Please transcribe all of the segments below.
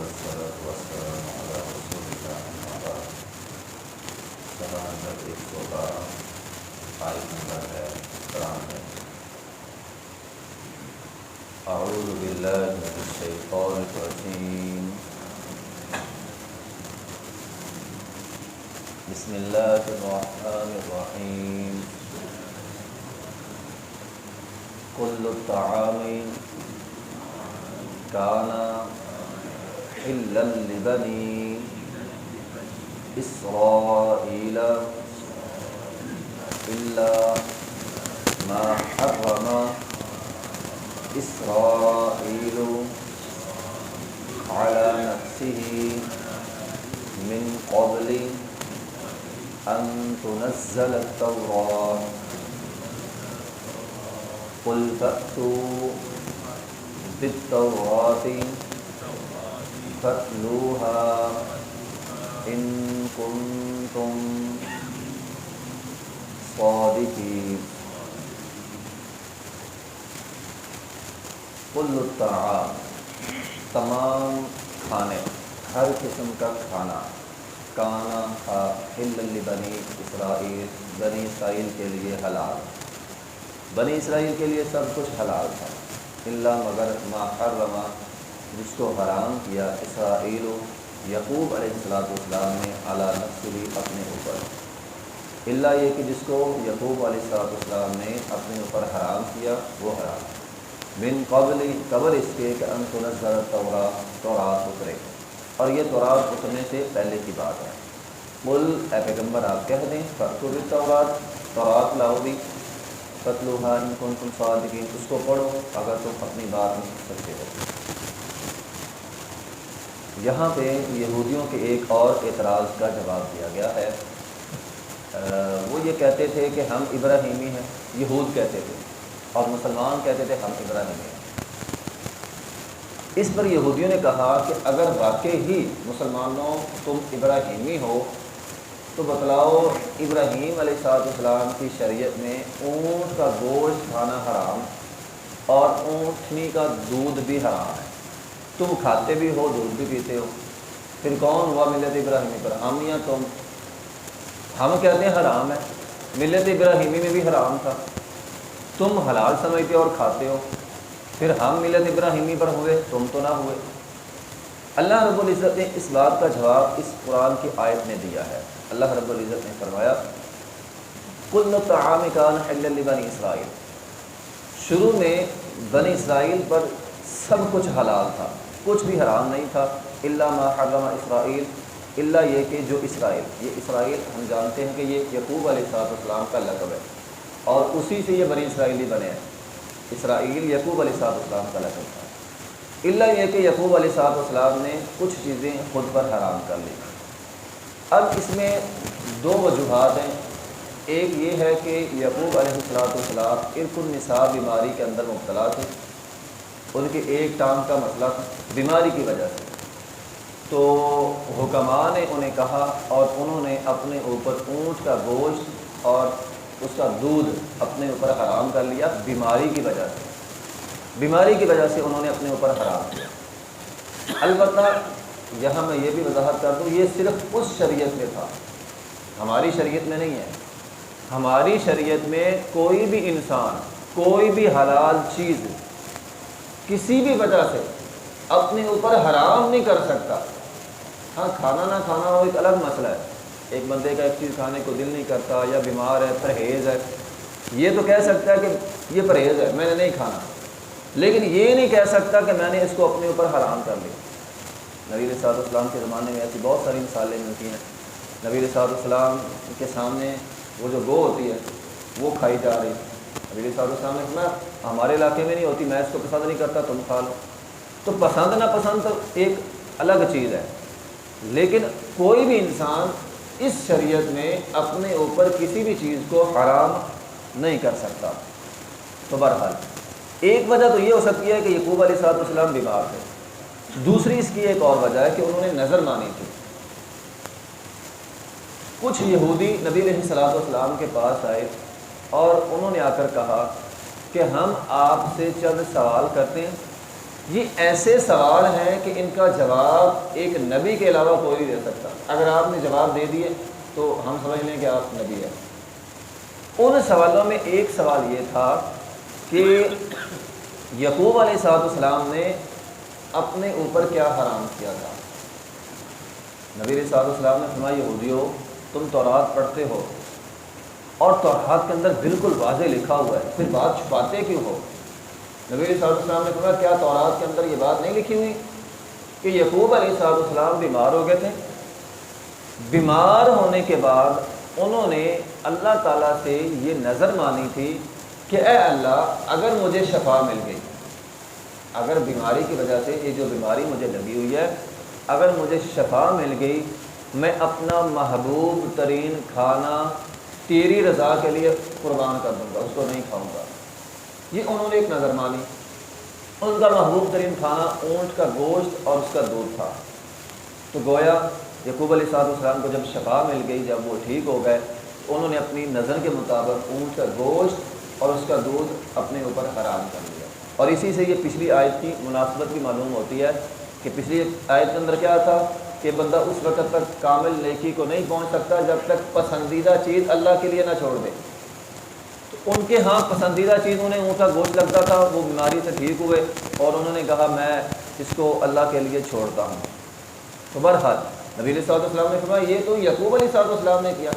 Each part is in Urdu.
والصلاة والسلام على رسول الله أما بعد. ہے ترانوے أعوذ بالله من الشيطان الرجيم. بسم الله الرحمن الرحيم. كل الطعام كان حلا لبني إسرائيل. إلا ما حرم إسرائيل على نفسه من قبل أن تنزل التوراة. قل فأتوا بالتوراة فاتلوها إن كنتم صادقين کل الطعام تمام کھانے، ہر قسم کا کھانا، کانا تھا ہل بنی اسرائیل بنی اسرائیل کے لیے حلال۔ بنی اسرائیل کے لیے سب کچھ حلال تھا اللہ مگر ما حرما جس کو حرام کیا اسرائیل و یقوب علیہ السلاۃ والسلام نے اعلیٰ نقصری اپنے اوپر۔ اللہ یہ کہ جس کو یقوب علیہ السلاۃ والسلام نے اپنے اوپر حرام کیا، وہ حرام۔ من قبل قبل اس کے کہ ان تنظر تورا تورات اترے۔ اور یہ تورات اترنے سے پہلے کی بات ہے۔ بول اے پیغمبر، آپ کہہ دیں فتو تورات تورات لاؤ بھی۔ فتلوحا ان کن تم صادقین، اس کو پڑھو اگر تم اپنی بات نہیں سکتے ہو۔ یہاں پہ یہودیوں کے ایک اور اعتراض کا جواب دیا گیا ہے۔ وہ یہ کہتے تھے کہ ہم ابراہیمی ہیں، یہود کہتے تھے، اور مسلمان کہتے تھے ہم ابراہیمی ہیں۔ اس پر یہودیوں نے کہا کہ اگر واقعی ہی مسلمانوں تم ابراہیمی ہو، تو بتلاؤ ابراہیم علیہ صاحب السلام کی شریعت میں اونٹ کا گوشت کھانا حرام اور اونٹنی کا دودھ بھی حرام ہے۔ تم کھاتے بھی ہو، دودھ بھی پیتے ہو۔ پھر کون ہوا ملت ابراہیمی پر؟ ہم یا تم ہم کہتے ہیں حرام ہے۔ ملت ابراہیمی میں بھی حرام تھا۔ تم حلال سمجھتے اور کھاتے ہو۔ پھر ہم ملت ابراہیمی پر ہوئے، تم تو نہ ہوئے۔ اللہ رب العزت نے اس بات کا جواب اس قرآن کی آیت میں دیا ہے۔ اللہ رب العزت نے فرمایا کل تعام کان حل بنی اسرائیل۔ شروع میں بنی اسرائیل پر سب کچھ حلال تھا۔ کچھ بھی حرام نہیں تھا اللہ ما حرم اسرائیل اللہ یہ کہ جو اسرائیل، یہ اسرائیل ہم جانتے ہیں کہ یہ یقوب علیہ صاحب السلام کا لقب ہے، اور اسی سے یہ بنی اسرائیلی بنے ہیں۔ اسرائیل یقوب علیہ صاحب السلام کا لقب تھا۔ اللہ یہ کہ یقوب علیہ صاحب السلام نے کچھ چیزیں خود پر حرام کر لی۔ اب اس میں دو وجوہات ہیں۔ ایک یہ ہے کہ یقوب علیہ السلاۃ والسلام ارک النساء بیماری کے اندر مبتلا تھے۔ ان کے ایک ٹانگ کا مسئلہ تھا، بیماری کی وجہ سے۔ تو حکماں نے انہیں کہا اور انہوں نے اپنے اوپر اونٹ کا گوشت اور اس کا دودھ اپنے اوپر حرام کر لیا، بیماری کی وجہ سے۔ بیماری کی وجہ سے انہوں نے اپنے اوپر حرام کیا۔ البتہ یہاں میں یہ بھی وضاحت کر دوں، یہ صرف اس شریعت میں تھا۔ ہماری شریعت میں نہیں ہے۔ ہماری شریعت میں کوئی بھی انسان، کوئی بھی حلال چیز کسی بھی وجہ سے اپنے اوپر حرام نہیں کر سکتا۔ ہاں کھانا نہ کھانا وہ ایک الگ مسئلہ ہے۔ ایک بندے کا ایک چیز کھانے کو دل نہیں کرتا یا بیمار ہے، پرہیز ہے۔ یہ تو کہہ سکتا ہے کہ یہ پرہیز ہے، میں نے نہیں کھانا۔ لیکن یہ نہیں کہہ سکتا کہ میں نے اس کو اپنے اوپر حرام کر لیا نبی صاحب السلام کے زمانے میں ایسی بہت ساری مثالیں ملتی ہیں۔ نبی صاحب السلام کے سامنے وہ جو گو ہوتی ہے، وہ کھائی جا رہی۔ نبی صاحب السلام نے سنا ہمارے علاقے میں نہیں ہوتی، میں اس کو پسند نہیں کرتا، تم کھا لو۔ تو پسند نہ پسند تو ایک الگ چیز ہے۔ لیکن کوئی بھی انسان اس شریعت میں اپنے اوپر کسی بھی چیز کو حرام نہیں کر سکتا۔ تو بہرحال، ایک وجہ تو یہ ہو سکتی ہے کہ یقوب علیہ صاحب السلام بیمار تھے۔ دوسری اس کی ایک اور وجہ ہے کہ انہوں نے نظر مانی تھی۔ کچھ یہودی نبی علیہ صلاح والسلام کے پاس آئے اور انہوں نے آ کر کہا کہ ہم آپ سے چند سوال کرتے ہیں۔ یہ ایسے سوال ہیں کہ ان کا جواب ایک نبی کے علاوہ کوئی نہیں دے سکتا۔ اگر آپ نے جواب دے دیے تو ہم سمجھ لیں کہ آپ نبی ہیں۔ ان سوالوں میں ایک سوال یہ تھا کہ یقوب علیہ صاحب السلام نے اپنے اوپر کیا حرام کیا تھا؟ نبی علیہ صاحب السلام نے فرمایا یہودیو تم تورات پڑھتے ہو۔ اور تورات کے اندر بالکل واضح لکھا ہوا ہے۔ پھر بات چھپاتے کیوں ہو؟ نبی علیہ صاحب السلام نے فرمایا، کیا تورات کے اندر یہ بات نہیں لکھی ہوئی کہ یقوب علیہ صاحب السلام بیمار ہو گئے تھے؟ بیمار ہونے کے بعد انہوں نے اللہ تعالیٰ سے یہ نظر مانی تھی کہ اے اللہ، اگر مجھے شفا مل گئی، اگر بیماری کی وجہ سے یہ جو بیماری مجھے لگی ہوئی ہے، اگر مجھے شفا مل گئی، میں اپنا محبوب ترین کھانا تیری رضا کے لیے قربان کر دوں گا، اس کو نہیں کھاؤں گا۔ یہ انہوں نے ایک نظر مانی۔ ان کا محبوب ترین کھانا اونٹ کا گوشت اور اس کا دودھ تھا۔ تو گویا یقوب علیہ صاحب السلام کو جب شفا مل گئی، جب وہ ٹھیک ہو گئے انہوں نے اپنی نظر کے مطابق اونٹ کا گوشت اور اس کا دودھ اپنے اوپر حرام کر لیا اور اسی سے یہ پچھلی آیت کی مناسبت بھی معلوم ہوتی ہے کہ پچھلی آیت کے اندر کیا تھا؟ کہ بندہ اس وقت تک کامل نیکی کو نہیں پہنچ سکتا جب تک پسندیدہ چیز اللہ کے لیے نہ چھوڑ دے۔ تو ان کے ہاں پسندیدہ چیز انہیں اونٹا گوشت لگتا تھا، وہ بیماری سے ٹھیک ہوئے اور انہوں نے کہا، میں اس کو اللہ کے لیے چھوڑتا ہوں۔ تو بہرحال نبی علیہ صاحب السلام نے فرمایا، یہ تو یقوب علیہ صاحب السلام نے کیا۔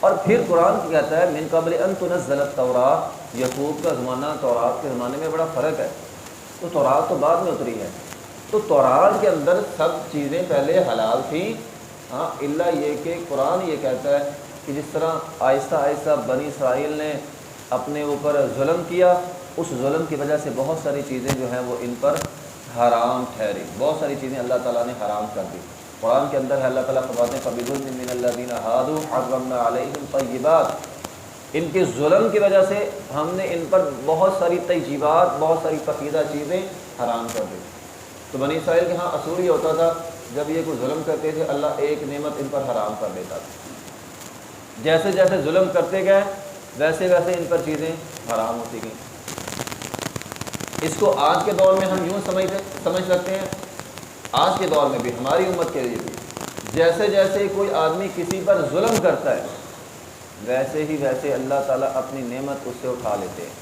اور پھر قرآن کی کہتا ہے، من قبل ان تنزلت تورات یقوب کا زمانہ تورات کے زمانے میں بڑا فرق ہے۔ تو تورات تو بعد میں اتری ہے۔ تو تورات کے اندر سب چیزیں پہلے حلال تھیں۔ ہاں اللہ یہ کہ قرآن یہ کہتا ہے کہ جس طرح آہستہ آہستہ بنی اسرائیل نے اپنے اوپر ظلم کیا، اس ظلم کی وجہ سے بہت ساری چیزیں جو ہیں وہ ان پر حرام ٹھہری بہت ساری چیزیں اللہ تعالیٰ نے حرام کر دی۔ قرآن کے اندر ہے، اللہ تعالیٰ ہیں قبیل المن اللہ دین ہادو حضم علیہ طیبات ان کے ظلم کی وجہ سے ہم نے ان پر بہت ساری تجیبات بہت ساری پقیدہ چیزیں حرام کر دی۔ تو بنی اسرائیل کے ہاں اصول یہ ہوتا تھا، جب یہ کوئی ظلم کرتے تھے، اللہ ایک نعمت ان پر حرام کر دیتا تھا۔ جیسے جیسے ظلم کرتے گئے، ویسے ویسے ان پر چیزیں حرام ہوتی گئیں۔ اس کو آج کے دور میں ہم یوں سمجھتے، سمجھ سکتے ہیں، آج کے دور میں بھی، ہماری امت کے لیے بھی۔ جیسے جیسے کوئی آدمی کسی پر ظلم کرتا ہے، ویسے ہی ویسے اللہ تعالیٰ اپنی نعمت اس سے اٹھا لیتے ہیں۔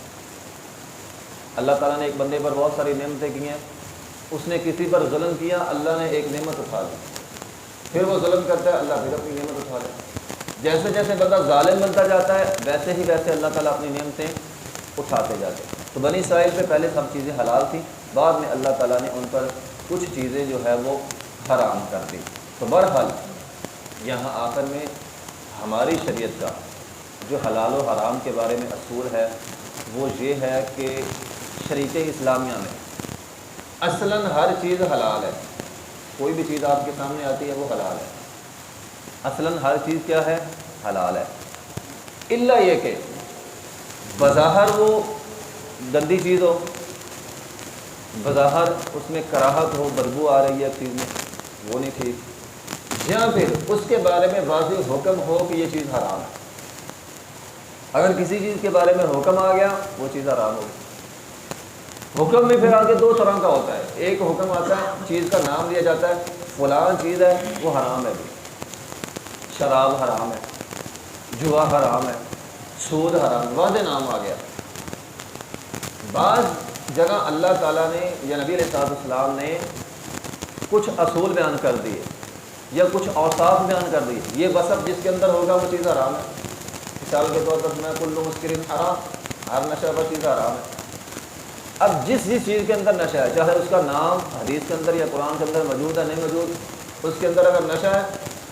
اللہ تعالیٰ نے ایک بندے پر بہت ساری نعمتیں کی ہیں اس نے کسی پر ظلم کیا، اللہ نے ایک نعمت اٹھا لی پھر وہ ظلم کرتا ہے، اللہ پھر اپنی نعمت اٹھا لے جیسے جیسے بندہ ظالم بنتا جاتا ہے، ویسے ہی ویسے اللہ تعالیٰ اپنی نعمتیں اٹھاتے جاتے ہیں۔ تو بنی اسرائیل پہ پہلے سب چیزیں حلال تھیں، بعد میں اللہ تعالیٰ نے ان پر کچھ چیزیں جو ہے وہ حرام کر دی۔ تو بہرحال یہاں آ کر میں ہماری شریعت کا جو حلال و حرام کے بارے میں اصول ہے، وہ یہ ہے کہ شریک اسلامیہ میں اصلاً ہر چیز حلال ہے۔ کوئی بھی چیز آپ کے سامنے آتی ہے وہ حلال ہے۔ اصلاً ہر چیز کیا ہے؟ حلال ہے۔ اللہ یہ کہ بظاہر وہ گندی چیز ہو، بظاہر اس میں کراہت ہو، بدبو آ رہی ہے چیز میں، وہ نہیں ٹھیک۔ یا پھر اس کے بارے میں واضح حکم ہو کہ یہ چیز حرام ہے۔ اگر کسی چیز کے بارے میں حکم آ گیا، وہ چیز حرام ہوگی حکم میں پھر آگے دو طرح کا ہوتا ہے۔ ایک حکم آتا ہے، چیز کا نام لیا جاتا ہے، فلان چیز ہے، وہ حرام ہے۔ بھی شراب حرام ہے، جوا حرام ہے، سود حرام واضح نام آ گیا۔ بعض جگہ اللہ تعالیٰ نے یا نبی علیہ صاحب السلام نے کچھ اصول بیان کر دیے، یا کچھ اوصاف بیان کر دیے۔ یہ وصف جس کے اندر ہوگا، وہ چیز حرام ہے۔ مثال کے طور پر میں کلو مسکرین حرام، ہر نشہ وہ چیز حرام ہے۔ اب جس جس چیز کے اندر نشہ ہے، چاہے اس کا نام حدیث کے اندر یا قرآن کے اندر موجود ہے، نہیں موجود، اس کے اندر اگر نشہ ہے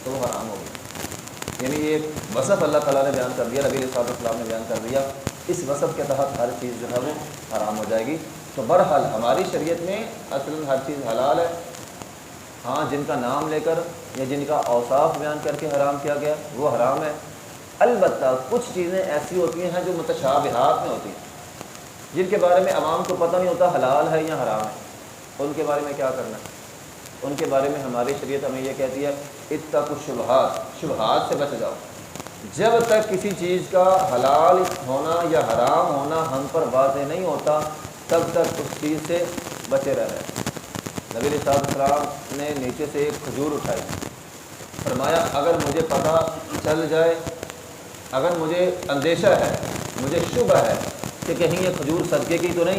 تو وہ حرام ہوگی یعنی یہ وصف اللہ تعالیٰ نے بیان کر دیا ربی صاحب السلام نے بیان کر دیا، اس وصف کے تحت ہر چیز جو ہے وہ حرام ہو جائے گی۔ تو بہرحال ہماری شریعت میں اصل ہر چیز حلال ہے۔ ہاں جن کا نام لے کر یا جن کا اوصاف بیان کر کے حرام کیا گیا، وہ حرام ہے۔ البتہ کچھ چیزیں ایسی ہوتی ہیں جو متشابہات میں ہوتی ہیں۔ جن کے بارے میں عوام کو پتہ نہیں ہوتا حلال ہے یا حرام ہے، ان کے بارے میں کیا کرنا ہے؟ ان کے بارے میں ہماری شریعت ہمیں یہ کہتی ہے اتنا کچھ شبہات شبہات سے بچ جاؤ۔ جب تک کسی چیز کا حلال ہونا یا حرام ہونا ہم پر واضح نہیں ہوتا، تب تک اس چیز سے بچے رہ رہے نبی علیہ السلام نے نیچے سے ایک کھجور اٹھائی۔ فرمایا، اگر مجھے پتہ چل جائے، اگر مجھے اندیشہ ہے، مجھے شبہ ہے کہ کہیں یہ کھجور صدقے کی تو نہیں،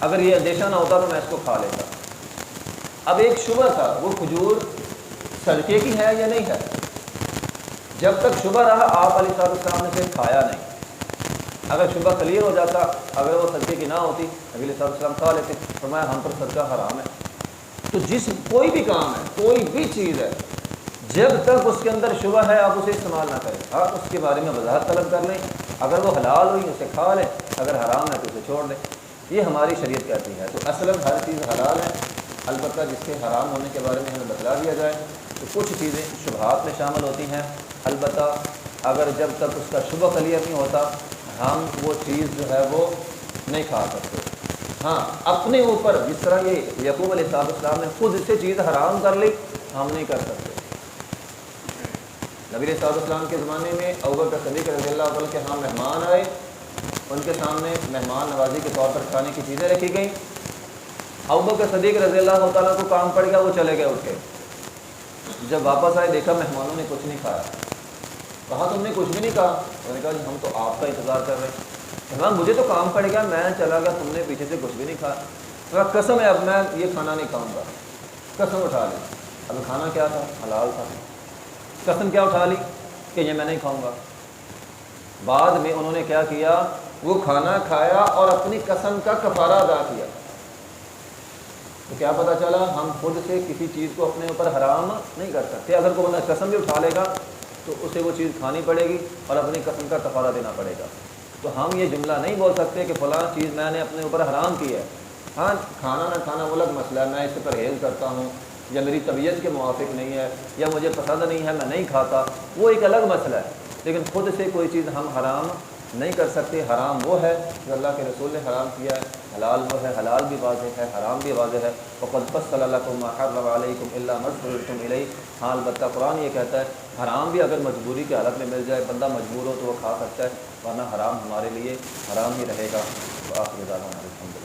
اگر یہ اندیشہ نہ ہوتا تو میں اس کو کھا لیتا۔ اب ایک شبہ تھا، وہ کھجور صدقے کی ہے یا نہیں ہے؟ جب تک شبہ رہا، آپ علیہ صاحب السلام نے پھر کھایا نہیں۔ اگر شبہ کلیئر ہو جاتا، اگر وہ صدقے کی نہ ہوتی، نبی علیہ صاحب السلام کھا لیتے۔ فرمایا، ہم پر صدقہ حرام ہے۔ تو جس کوئی بھی کام ہے، کوئی بھی چیز ہے، جب تک اس کے اندر شبہ ہے، آپ اسے استعمال نہ کریں۔ آپ اس کے بارے میں وضاحت طلب کر لیں۔ اگر وہ حلال ہوئی اسے کھا لیں اگر حرام ہے تو اسے چھوڑ دیں یہ ہماری شریعت کہتی ہے۔ تو اصل ہر چیز حلال ہے۔ البتہ جس کے حرام ہونے کے بارے میں ہمیں بتلا دیا جائے تو کچھ چیزیں شبہات میں شامل ہوتی ہیں۔ البتہ اگر جب تک اس کا شبہ کلیئر نہیں ہوتا، ہم وہ چیز جو ہے وہ نہیں کھا سکتے۔ ہاں اپنے اوپر جس طرح یہ یقوب علیہ صاحب السلام نے خود سے چیز حرام کر لی، ہم نہیں کر سکتے۔ نبی علیہ صاحب السلام کے زمانے میں اوبر کا صدیق رضی اللہ تعالیٰ کے ہاں مہمان آئے۔ ان کے سامنے مہمان نوازی کے طور پر کھانے کی چیزیں رکھی گئیں۔ اوبر کا صدیق رضی اللہ تعالیٰ کو کام پڑ گیا، وہ چلے گئے اٹھ کے۔ جب واپس آئے، دیکھا مہمانوں نے کچھ نہیں کھایا۔ کہا، تم نے کچھ بھی نہیں کہا؟ انہوں نے کہا جی ہم تو آپ کا انتظار کر رہے ہیں۔ مہمان مجھے تو کام پڑ گیا، میں چلا گیا، تم نے پیچھے سے کچھ بھی نہیں کھایا۔ کہا، قسم ہے، اب میں یہ کھانا نہیں کھاؤں گا۔ قسم اٹھا لی۔ اب کھانا کیا تھا؟ حلال تھا۔ قسم کیا اٹھا لی کہ یہ میں نہیں کھاؤں گا۔ بعد میں انہوں نے کیا کیا؟ وہ کھانا کھایا اور اپنی قسم کا کفارہ ادا کیا۔ تو کیا پتا چلا ہم خود سے کسی چیز کو اپنے اوپر حرام نہیں کر سکتے۔ اگر کوئی بندہ قسم بھی اٹھا لے گا تو اسے وہ چیز کھانی پڑے گی اور اپنی قسم کا کفارہ دینا پڑے گا۔ تو ہم یہ جملہ نہیں بول سکتے کہ فلاں چیز میں نے اپنے اوپر حرام کی ہے۔ ہاں کھانا نہ کھانا وہ الگ مسئلہ ہے، میں اس سے پرہیز کرتا ہوں۔ یا میری طبیعت کے موافق نہیں ہے، یا مجھے پسند نہیں ہے، میں نہیں کھاتا، وہ ایک الگ مسئلہ ہے۔ لیکن خود سے کوئی چیز ہم حرام نہیں کر سکتے، حرام وہ ہے جو اللہ کے رسول نے حرام کیا ہے۔ حلال وہ ہے، حلال بھی واضح ہے، حرام بھی واضح ہے۔ فقط بس صلی اللہ علیکم اللہ مضبوط علیہ ہاں البتہ قرآن یہ کہتا ہے، حرام بھی اگر مجبوری کے حالت میں مل جائے، بندہ مجبور ہو تو وہ کھا سکتا ہے، ورنہ حرام ہمارے لیے حرام ہی رہے گا۔ تو آپ الحمد